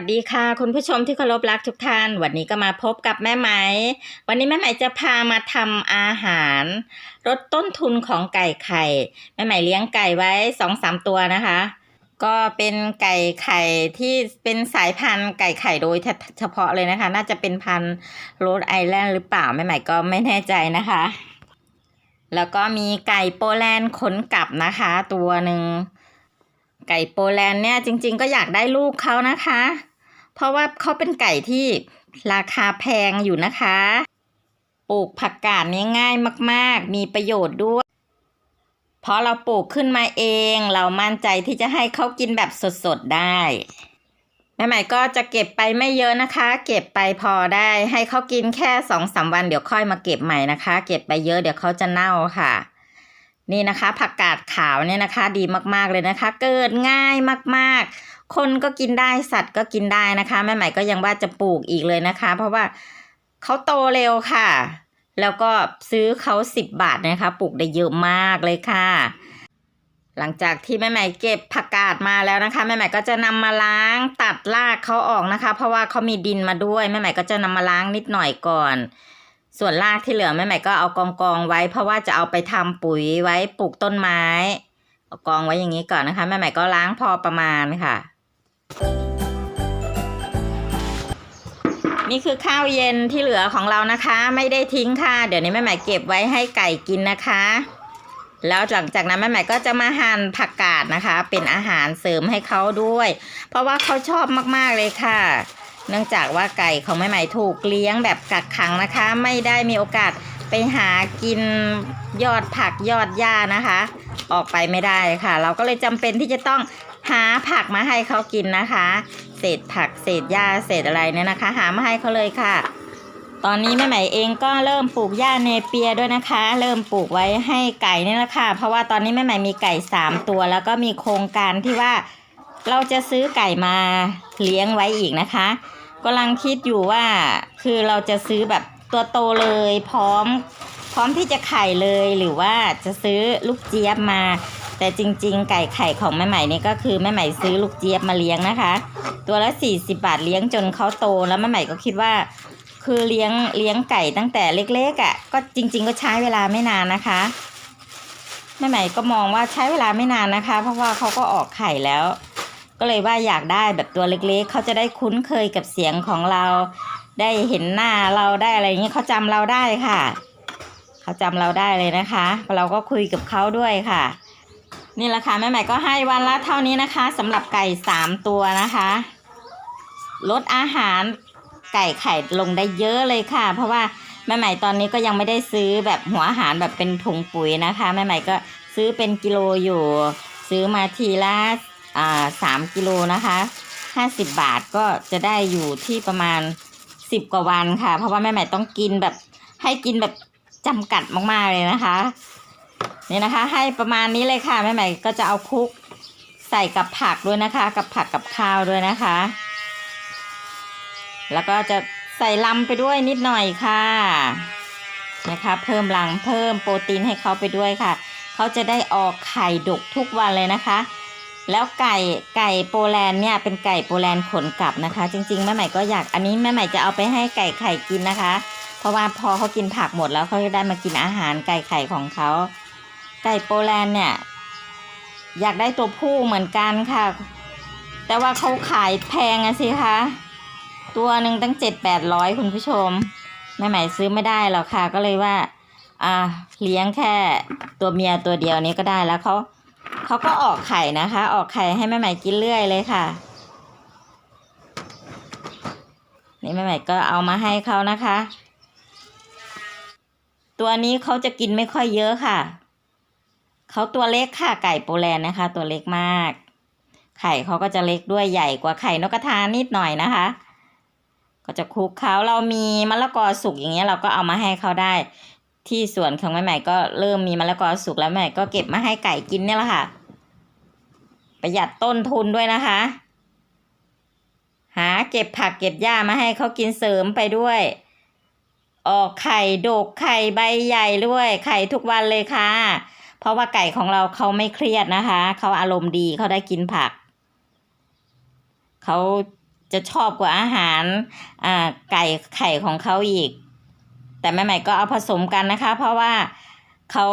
สดีค่ะ คุณผู้ชมที่เคารพรักทุกท่าน วันนี้ก็มาพบกับแม่ไหม วันนี้แม่ไหมจะพามาทำอาหารลดต้นทุนของไก่ไข่ แม่ไหมเลี้ยงไก่ไว้สองสามตัวนะคะ ก็เป็นไก่ไข่ที่เป็นสายพันธุ์ไก่ไข่โดยเฉพาะเลยนะคะ น่าจะเป็นพันธุ์โรดไอแลนด์หรือเปล่าแม่ไหมก็ไม่แน่ใจนะคะ แล้วก็มีไก่โปแลนด์ขนกลับนะคะ ตัวหนึ่งไก่โปแลนด์เนี่ยจริง ๆ ก็อยากได้ลูกเขานะคะ เพราะว่าเขาเป็นไก่ที่ราคาแพงอยู่นะคะ ปลูกผักกาดนี่ง่ายมาก ๆ มีประโยชน์ด้วย เพราะเราปลูกขึ้นมาเอง เรามั่นใจที่จะให้เขากินแบบสดๆได้แม่ใหม่ก็จะเก็บไปไม่เยอะนะคะ เก็บไปพอได้ให้เขากินแค่สองสามวันเดี๋ยวค่อยมาเก็บใหม่นะคะ เก็บไปเยอะเดี๋ยวเขาจะเน่าค่ะ นี่นะคะ ผักกาดขาวเนี่ยนะคะ ดีมากๆเลยนะคะ เกิดง่ายมากๆ คนก็กินได้สัตว์ก็กินได้นะคะแม่ใหม่ก็ยังว่าจะปลูกอีกเลยนะคะ เพราะว่าเขาโตเร็วค่ะ แล้วก็ซื้อเขาสิบบาทนะคะ ปลูกได้เยอะมากเลยค่ะ หลังจากที่แม่ใหม่เก็บผักกาดมาแล้วนะคะ แม่ใหม่ก็จะนำมาล้างตัดรากเขาออกนะคะ เพราะว่าเขามีดินมาด้วยแม่ใหม่ก็จะนำมาล้างนิดหน่อยก่อน ส่วนรากที่เหลือแม่ใหม่ก็เอากองกองไว้ เพราะว่าจะเอาไปทำปุ๋ยไว้ปลูกต้นไม้กองไว้อย่างนี้ก่อนนะคะ แม่ใหม่ก็ล้างพอประมาณค่ะ นี่คือข้าวเย็นที่เหลือของเรานะคะ ไม่ได้ทิ้งค่ะ เดี๋ยวนี้แม่ใหม่เก็บไว้ให้ไก่กินนะคะ แล้วหลังจากนั้นแม่ใหม่ก็จะมาหั่นผักกาดนะคะ เป็นอาหารเสริมให้เขาด้วย เพราะว่าเขาชอบมากๆเลยค่ะ เนื่องจากว่าไก่ของแม่ใหม่ถูกเลี้ยงแบบกักขังนะคะ ไม่ได้มีโอกาสไปหากินยอดผักยอดหญ้านะคะ ออกไปไม่ได้ค่ะ เราก็เลยจำเป็นที่จะต้อง หาผักมาให้เขากินนะคะ เศษผักเศษหญ้าเศษอะไรเนี่ยนะคะ หามาให้เขาเลยค่ะ ตอนนี้แม่ใหม่เองก็เริ่มปลูกหญ้าเนเปียด้วยนะคะ เริ่มปลูกไว้ให้ไก่นี่แหละค่ะ เพราะว่าตอนนี้แม่ใหม่มีไก่สามตัว แล้วก็มีโครงการที่ว่าเราจะซื้อไก่มาเลี้ยงไว้อีกนะคะกำลังคิดอยู่ว่าคือเราจะซื้อแบบตัวโตเลยพร้อม พร้อมที่จะไข่เลยหรือว่าจะซื้อลูกเจี๊ยบมา แต่จริงๆ ไก่ไข่ของแม่ใหม่นี่ก็คือแม่ใหม่ซื้อลูกเจี๊ยบมาเลี้ยงนะคะ ตัวละ 40 บาทเลี้ยงจนเขาโตแล้วแม่ใหม่ก็คิดว่า คือเลี้ยงเลี้ยงไก่ตั้งแต่เล็กๆอะ่ะก็จริง ๆ ก็ใช้เวลาไม่นานนะคะแม่ใหม่ก็มองว่าใช้เวลาไม่นานนะคะ เพราะว่าเขาก็ออกไข่แล้ว ก็เลยว่าอยากได้แบบตัวเล็กๆ เขาจะได้คุ้นเคยกับเสียงของเรา ได้เห็นหน้าเราได้อะไรอย่างนี้เขาจำเราได้ค่ะ เขาจำเราได้เลยนะคะ เราก็คุยกับเขาด้วยค่ะ นี่แหละค่ะแม่ใหม่ก็ให้วันละเท่านี้นะคะสำหรับไก่สามตัวนะคะ ลดอาหารไก่ไข่ลงได้เยอะเลยค่ะ เพราะว่าแม่ใหม่ตอนนี้ก็ยังไม่ได้ซื้อแบบหัวอาหารแบบเป็นถุงปุ๋ยนะคะแม่ใหม่ก็ซื้อเป็นกิโลอยู่ ซื้อมาทีละอ่าสามกิโลนะคะห้าสิบบาทก็จะได้อยู่ที่ประมาณสิบกว่าวันค่ะ เพราะว่าแม่ใหม่ต้องกินแบบให้กินแบบจำกัดมากๆเลยนะคะ นี่นะคะ ให้ประมาณนี้เลยค่ะแม่ใหม่ก็จะเอาคลุกใส่กับผักด้วยนะคะ กับผักกับข้าวด้วยนะคะ แล้วก็จะใส่ลำไปด้วยนิดหน่อยค่ะนะคะเพิ่มรังเพิ่มโปรตีนให้เขาไปด้วยค่ะ เขาจะได้ออกไข่ดกทุกวันเลยนะคะ แล้วไก่ไก่โปแลนด์เนี่ยเป็นไก่โปแลนด์ขนกลับนะคะ จริงๆแม่ใหม่ก็อยากอันนี้แม่ใหม่จะเอาไปให้ไก่ไข่กินนะคะ เพราะว่าพอเขากินผักหมดแล้วเขาจะได้มากินอาหารไก่ไข่ของเขา ไก่โปแลนด์เนี่ย อยากได้ตัวผู้เหมือนกันค่ะ แต่ว่าเขาขายแพงอะสิคะ ตัวหนึ่งตั้งเจ็ดแปดร้อยคุณผู้ชมแม่ใหม่ซื้อไม่ได้หรอกค่ะ ก็เลยว่า อ่า เลี้ยงแค่ตัวเมียตัวเดียวนี้ก็ได้แล้วเขาเขาก็ออกไข่นะคะ ออกไข่ให้แม่ใหม่กินเรื่อยเลยค่ะ นี่แม่ใหม่ก็เอามาให้เขานะคะ ตัวนี้เขาจะกินไม่ค่อยเยอะค่ะ เขาตัวเล็กค่ะไก่โปแลนด์นะคะ ตัวเล็กมาก ไข่เขาก็จะเล็กด้วยใหญ่กว่าไข่นกกระทานิดหน่อยนะคะ ก็จะคลุกเขาเรามีมะละกอสุกอย่างเงี้ยเราก็เอามาให้เขาได้ ที่สวนของแม่ใหม่ก็เริ่มมีมะละกอสุกแล้วแม่ก็เก็บมาให้ไก่กินเนี่ยแหละค่ะ ประหยัดต้นทุนด้วยนะคะ หาเก็บผักเก็บหญ้ามาให้เขากินเสริมไปด้วยออกไข่ดกไข่ใบใหญ่ด้วย ไข่ทุกวันเลยค่ะ เพราะว่าไก่ของเราเขาไม่เครียดนะคะ เขาอารมณ์ดีเขาได้กินผัก เขาจะชอบกว่าอาหารอ่าไก่ไข่ของเขาอีก แต่แม่ใหม่ก็เอาผสมกันนะคะ เพราะว่าเขา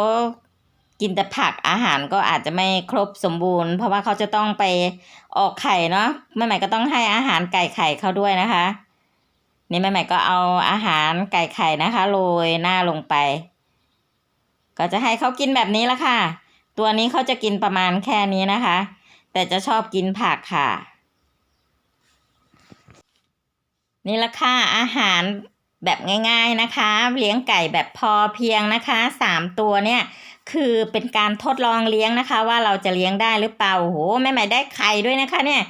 กินแต่ผักอาหารก็อาจจะไม่ครบสมบูรณ์ เพราะว่าเขาจะต้องไปออกไข่เนาะแม่ใหม่ก็ต้องให้อาหารไก่ไข่เขาด้วยนะคะ นี่แม่ใหม่ก็เอาอาหารไก่ไข่นะคะโรยหน้าลงไป ก็จะให้เขากินแบบนี้ละค่ะ ตัวนี้เขาจะกินประมาณแค่นี้นะคะ แต่จะชอบกินผักค่ะ นี่ละค่ะอาหารแบบง่ายๆนะคะ เลี้ยงไก่แบบพอเพียงนะคะสามตัวเนี่ยคือเป็นการทดลองเลี้ยงนะคะ ว่าเราจะเลี้ยงได้หรือเปล่าโอ้โหแม่ใหม่ได้ไข่ด้วยนะคะเนี่ย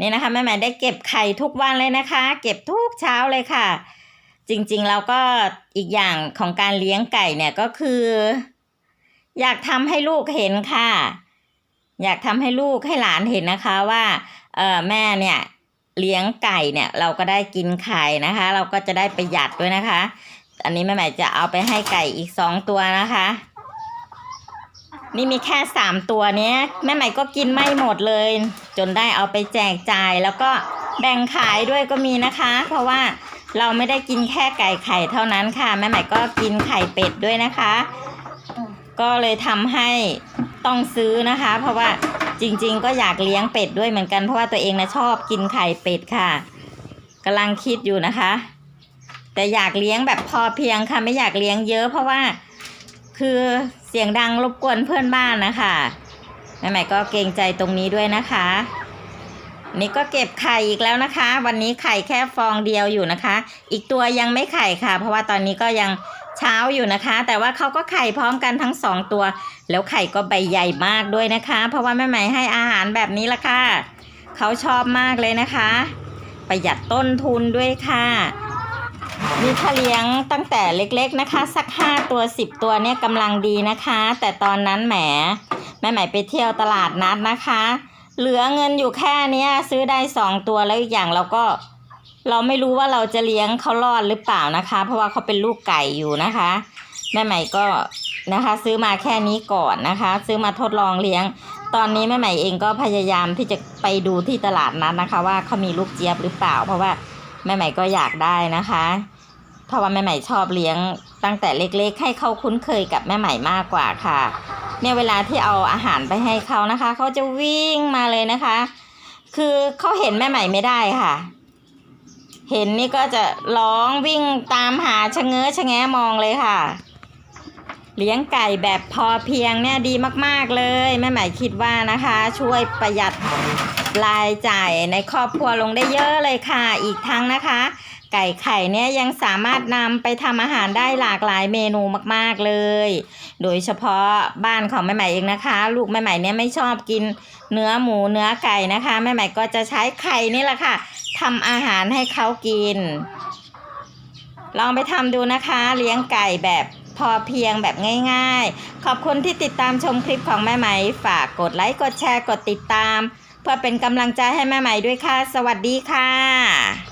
นี่นะคะแม่ใหม่ได้เก็บไข่ทุกวันเลยนะคะ เก็บทุกเช้าเลยค่ะ จริงๆแล้วก็อีกอย่างของการเลี้ยงไก่เนี่ยก็คือ อยากทำให้ลูกเห็นค่ะ อยากทำให้ลูกให้หลานเห็นนะคะว่าเออแม่เนี่ยเลี้ยงไก่เนี่ยเราก็ได้กินไข่นะคะ เราก็จะได้ประหยัดด้วยนะคะ อันนี้แม่ใหม่จะเอาไปให้ไก่อีกสองตัวนะคะ นี่มีแค่สามตัวเนี้ยแม่ใหม่ก็กินไม่หมดเลย จนได้เอาไปแจกจ่ายแล้วก็แบ่งขายด้วยก็มีนะคะ เพราะว่า เราไม่ได้กินแค่ไก่ไข่เท่านั้นค่ะ แม่ใหม่ก็กินไข่เป็ดด้วยนะคะ ก็เลยทำให้ต้องซื้อนะคะ เพราะว่าจริง ๆ ก็อยากเลี้ยงเป็ดด้วยเหมือนกันเพราะว่าตัวเองนะชอบกินไข่เป็ดค่ะกำลังคิดอยู่นะคะ แต่อยากเลี้ยงแบบพอเพียงค่ะ ไม่อยากเลี้ยงเยอะ เพราะว่าคือเสียงดังรบกวนเพื่อนบ้านนะคะแม่ใหม่ก็เกรงใจตรงนี้ด้วยนะคะ นี่ก็เก็บไข่อีกแล้วนะคะ วันนี้ไข่แค่ฟองเดียวอยู่นะคะ อีกตัวยังไม่ไข่ค่ะ เพราะว่าตอนนี้ก็ยังเช้าอยู่นะคะ แต่ว่าเขาก็ไข่พร้อมกันทั้งสองตัว แล้วไข่ก็ใบใหญ่มากด้วยนะคะ เพราะว่าแม่ไหมให้อาหารแบบนี้ละค่ะเขาชอบมากเลยนะคะ ประหยัดต้นทุนด้วยค่ะมีถ้าเลี้ยงตั้งแต่เล็กๆนะคะ สักห้าตัวสิบตัวเนี่ยกำลังดีนะคะ แต่ตอนนั้นแหมแม่ไหมไปเที่ยวตลาดนัดนะคะ เหลือเงินอยู่แค่นี้ซื้อได้สองตัวแล้วอีกอย่างเราก็ เราไม่รู้ว่าเราจะเลี้ยงเขารอดหรือเปล่านะคะ เพราะว่าเขาเป็นลูกไก่อยู่นะคะ แม่ใหม่ก็นะคะ ซื้อมาแค่นี้ก่อนนะคะ ซื้อมาทดลองเลี้ยง ตอนนี้แม่ใหม่เองก็พยายามที่จะไปดูที่ตลาดนัดนะคะ ว่าเขามีลูกเจี๊ยบหรือเปล่า เพราะว่าแม่ใหม่ก็อยากได้นะคะเพราะว่าแม่ใหม่ชอบเลี้ยงตั้งแต่เล็กๆ ให้เขาคุ้นเคยกับแม่ใหม่มากกว่าค่ะ เนี่ยเวลาที่เอาอาหารไปให้เขานะคะเขาจะวิ่งมาเลยนะคะ คือเขาเห็นแม่ใหม่ไม่ได้ค่ะ เห็นนี่ก็จะร้องวิ่งตามหาชะเง้อชะแงะมองเลยค่ะ เลี้ยงไก่แบบพอเพียงเนี่ยดีมากๆเลยแม่ใหม่คิดว่านะคะ ช่วยประหยัดรายจ่ายในครอบครัวลงได้เยอะเลยค่ะ อีกทั้งนะคะ ไก่ไข่เนี่ยยังสามารถนำไปทำอาหารได้หลากหลายเมนูมากๆเลย โดยเฉพาะบ้านของแม่ใหม่เองนะคะ ลูกแม่ใหม่เนี่ยไม่ชอบกินเนื้อหมูเนื้อไก่นะคะแม่ใหม่ก็จะใช้ไข่นี่แหละค่ะทำอาหารให้เขากิน ลองไปทำดูนะคะ เลี้ยงไก่แบบพอเพียงแบบง่าย ๆ ขอบคุณที่ติดตามชมคลิปของแม่ไหม่ฝากกดไลค์กดแชร์กดติดตาม เพื่อเป็นกำลังใจให้แม่ไหม่ด้วยค่ะ สวัสดีค่ะ